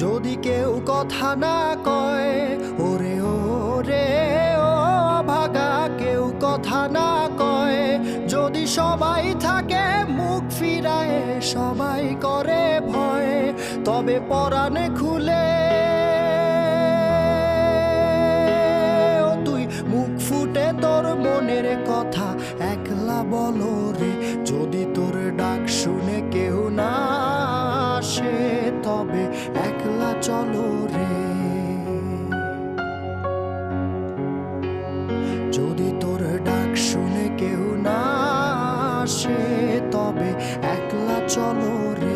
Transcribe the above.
যদি কেউ কথা না কয়, ওরে ও রে ও ভাগা, কেউ কথা না কয়। যদি সবাই থাকে, মুখ ফিরায়, সবাই করে ভয়, তবে পরাণে খুলে তুই। মুখ ফুটে তোর মনের কথা, একলা বলো রে। যদি তোর ডাক শুনে কেউ না আসে, তবে এক আসে তবে একলা চলো রে।